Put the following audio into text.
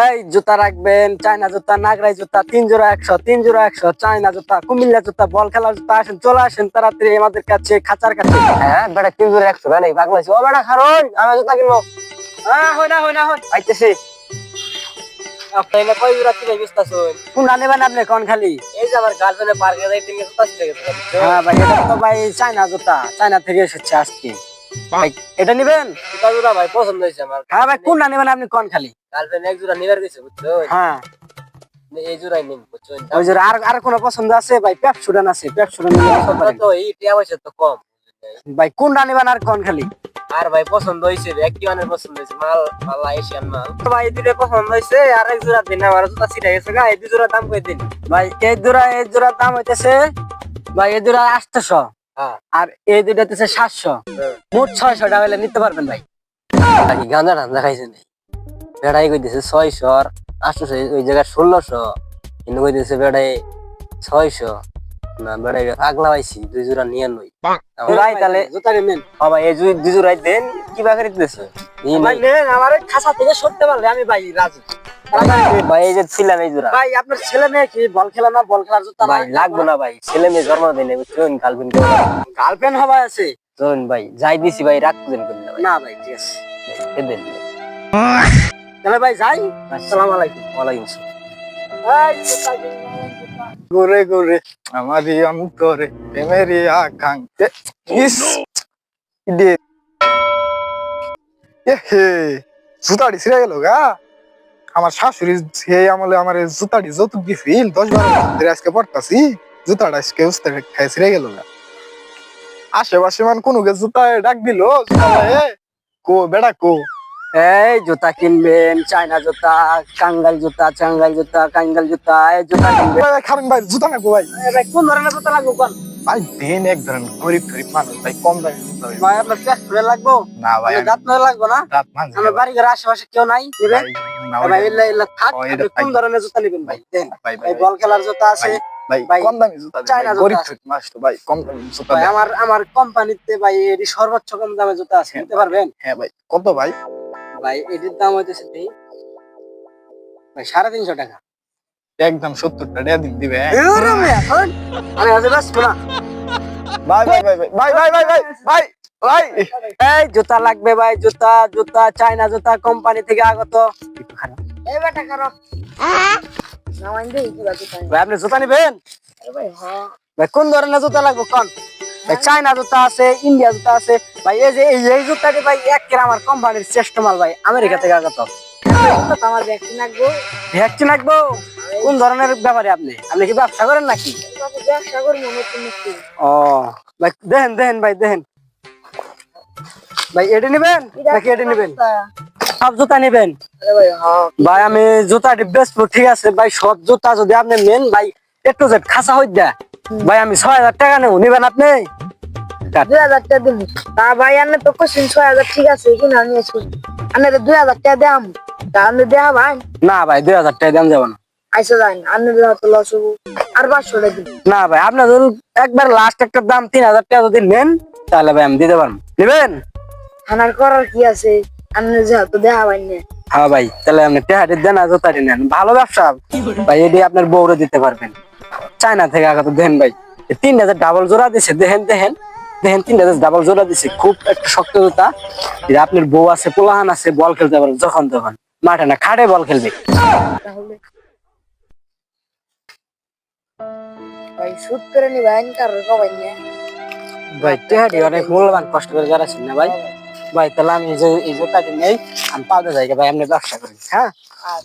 এই জুতা রাখবেন চায়না জুতা নাগরাই জুতা তিন জোড়া একশো তিন জোড়া একশো চায়না জুতা কুমিল্লা জুতা বল খেলার জুতা আসেন চলে আসেন তাড়াতাড়ি আমাদের কাছে খাঁচার কাছে। হ্যাঁ বেটা তিন জোড়া একশো বেটা পাগলাইছি ও বেটা খারণ আমি জুতা কিনবো। হ্যাঁ হয় না হয় না হয়। আইতেছি। কয় জোড়া কিনে নেবেন আপনি কোন খালি? এই যে আমার গার্লফ্রেন্ডের পার্কে যাই তিন জুতা ছিঁড়ে গেছে। হ্যাঁ ভাই এটা তো ভাই চায়না জুতা চায়না থেকে এসেছে আজকে। ভাই এটা নেবেন? জোড়া ভাই পছন্দ হয়েছে আমার। হ্যাঁ ভাই কোনটা নেবেন আপনি? কোন খালি? গার্লফ্রেন্ড এক জোড়া নিবার গেছে বুঝছ? হ্যাঁ। এই জোড়াই নিন বুঝছ? ওই জোড়া আর আর কোনো পছন্দ আছে? ভাই পেপ সুডান আছে পেপ সুডান নিলে নিতে পারেন। তো এই টিয়া পয়সা তো কম ভাই কোনটা নেবেন আর কোন খালি? আর ভাই পছন্দ হয়েছে একটি অনেক পছন্দ হয়েছে মাল মাল এশিয়ান মাল। তো ভাই এই দুটো পছন্দ হয়েছে আর এক জোড়া দিন আমার জুতা ছিঁড়ে গেছে গা এই দুই জোড়া দাম কই দিন? ভাই এই জোড়া এই জোড়া দাম হইতেছে ভাই এই জোড়া আটশো। আর এই দুইটা হইতেছে সাতশো। মোট ছয়শো টাকা হলে নিতে পারবেন ভাই। নাকি গাঁজা টান্দা খাইছে নি বেড়াই কই দিছে ছয়শো আর আটশো ওই জায়গায় ষোলোশো। কিন্তু কই দিছে বেড়াই ছয়শো। না বেড়াই আগলা পাইছি দুই জোড়া নিয়ে নই ভাই তাহলে জুতা বাবা এই দুই দুই জোড়াই দেন কি বাগারে দিতেছে? নাই। আমার খাসা থেকে সরতে পারলে আমি ভাই রাজি। ভাই এই যে ছিলাম এই জোড়া। ভাই আপনার ছেলে মেয়ে কি? বল খেলা না বল খেলার জুতা ভাই লাগবো না ভাই। ছেলে মেয়ে জন্মদিন বুঝছেন গার্লফ্রেন্ড আছে? চলুন ভাই যাই দিছি ভাই রাখ দেন করলে না ভাই। ঠিক আছে। দেন। তাহলে ভাই যাই। আসসালামু আলাইকুম। ওয়ালাইকুম আসসালাম এই জুতা কিনবেন, জুতা। ঘুরে ঘুরে আমারই অন্তরে প্রেমেরই আকাঙ্ক্ষে। ইস ইডে এ হে ছিঁড়ে গেল গা। আমার শাশুড়ি সে আমলে আমার জুতাটি যৌতুক দিছিল দশ বারো বছর ধরে আজকে পড়তাছি জুতাটা আজকে উস্তে খাই ছিঁড়ে গেল গা। আশেপাশে মান কোনো জুতায় ডাক দিল কো বেড়া কো? এই জুতা কিনবেন চায়না জুতা কাঙ্গাল জুতা চাঙ্গাল জুতা কাঙ্গাল জুতা এই জুতা কিনবেন। ভাই খাবেন ভাই জুতা না ভাই। ভাই কোন ধরনের জুতা লাগবে কোন ভাই দেন এক ধরেন গরিব গরিব মানুষ ভাই কম দামে জুতা ভাই। আপনার ফুলে লাগবো? না ভাই দাঁত মেলে লাগবো না? রাত মাঝে আমার বাড়ি ঘর আশেপাশে কেউ নাই? নেবেন না ভাই এলা এলা থাক আপনি কোন ধরনের জুতা নেবেন ভাই দেন ভাই ভাই বল খেলার জুতা আছে ভাই ভাই, কম দামি জুতা চায়না গরিব আছে। তো ভাই কম দামি জুতা ভাই আমার আমার কোম্পানিতে ভাই এটি সর্বোচ্চ কম দামে জুতা আছে নিতে পারবেন হ্যাঁ ভাই কত ভাই ভাই এটির দাম হইতেছে? ভাই সাড়ে তিনশো টাকা একদম সত্তর টাকা দিন দিবে হ্যাঁ? আমি আজ না ভাই ভাই ভাই ভাই ভাই ভাই ভাই ভাই ভাই এই জুতা লাগবে ভাই জুতা জুতা চায়না জুতা কোম্পানি থেকে আগত। একটু খারাপ। এই বেটা কারও তাই ভাই আপনি জুতা নিবেন? ভাই হ্যাঁ। কোন ধরনের জুতা লাগবে কোন? ভাই চায়না জুতা আছে ইন্ডিয়া জুতা আছে। ভাই এই যে এই- জুতাটি ভাই একের আমার কোম্পানির শ্রেষ্ঠ মাল ভাই আমেরিকা থেকে আগত। আমার ভ্যাকসিন লাগবো? ভ্যাকসিন লাগবো? কোন ধরনের ব্যাপারে আপনি? আপনি কি ব্যবসা করেন নাকি? ব্যবসা করব ও ভাই দেখেন দেখেন ভাই দেখেন। ভাই এটি নেবেন? নাকি এটি নেবেন? সব জুতা নেবেন? ভাই হ্যাঁ। ভাই আমি জুতাটি বেচবো ঠিক আছে? ভাই সব জুতা যদি আপনি নেন ভাই একটু জেড খাসা হই ভাই আমি ছয় হাজার টাকা নেব। নিবেন আপনি? দুই হাজার টাকা দিব তা ভাই আনে তো কোশ্চিন ছয় হাজার ঠিক আছে আমি তো দুই হাজার টাকা দাম তা ভাই। না ভাই দুই হাজার টাকা দাম যাব না। আইসা যাই আনে দেওয়া তো লস হব। আর পাঁচশো টাকা না ভাই আপনার একবার লাস্ট একটা দাম তিন হাজার টাকা যদি নেন তাহলে ভাই আমি দিতে পারব। নেবেন? আনার করার কি আছে? যেহেতু না। হ্যাঁ ভাই তাহলে আপনি টেহাটি দেন আর জুতাটি নেন। ভালো ব্যবসা। ভাই এটি আপনার বউরে দিতে পারবেন। চায়না থেকে আগত দেন ভাই তিন হাজার ডাবল জোড়া দিছে দেখেন দেখেন দেখেন তিন হাজার ডাবল জোড়া দিছে খুব একটা শক্ত জুতা। আপনার বউ আছে পোলাহান আছে বল খেলতে পারবেন যখন তখন। মাঠে না খাটে বল খেলবে। তাহলে। ভাই শুট করে নি ভাই কারোর কবাই না ভাই টেহাটি অনেক মূল্যবান কষ্ট করে যাচ্ছেন না ভাই? ভাই, তাহলে আমি এই যে এই জুতাটি নেই আমি পাওয়া যাই, ভাই, আপনি ব্যবসা করেন হ্যাঁ? আর